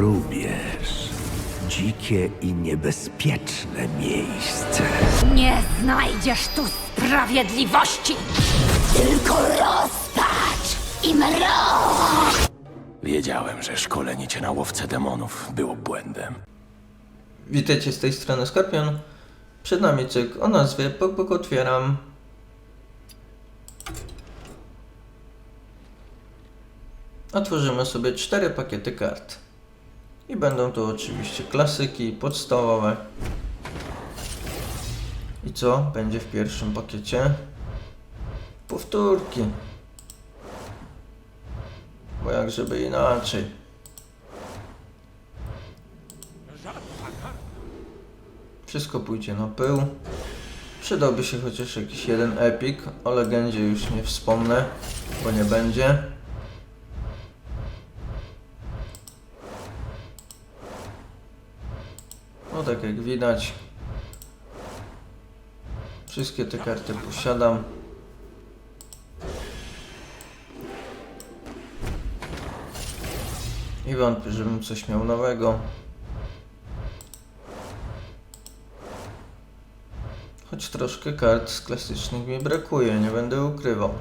Rubież. Dzikie i niebezpieczne miejsce. Nie znajdziesz tu sprawiedliwości! Tylko rozpacz i mrok! Wiedziałem, że szkolenie cię na łowcę demonów było błędem. Witajcie z tej strony Skorpion. Przed nami cykl o nazwie Pok Pok Otwieram. Otworzymy sobie cztery pakiety kart. I będą to oczywiście klasyki, podstawowe. I co będzie w pierwszym pakiecie? Powtórki. Bo jak żeby inaczej. Wszystko pójdzie na pył. Przydałby się chociaż jakiś jeden epik. O legendzie już nie wspomnę, bo nie będzie. No tak jak widać. Wszystkie te karty posiadam. I wątpię, żebym coś miał nowego. Choć troszkę kart z klasycznych mi brakuje, nie będę ukrywał.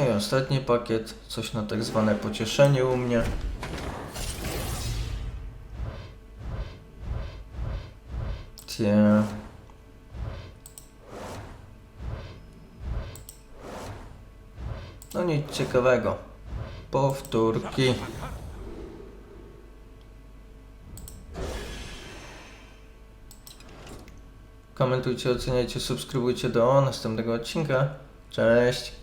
No i ostatni pakiet, coś na tak zwane pocieszenie u mnie. Tie. No nic ciekawego. Powtórki. Komentujcie, oceniajcie, subskrybujcie do następnego odcinka. Cześć!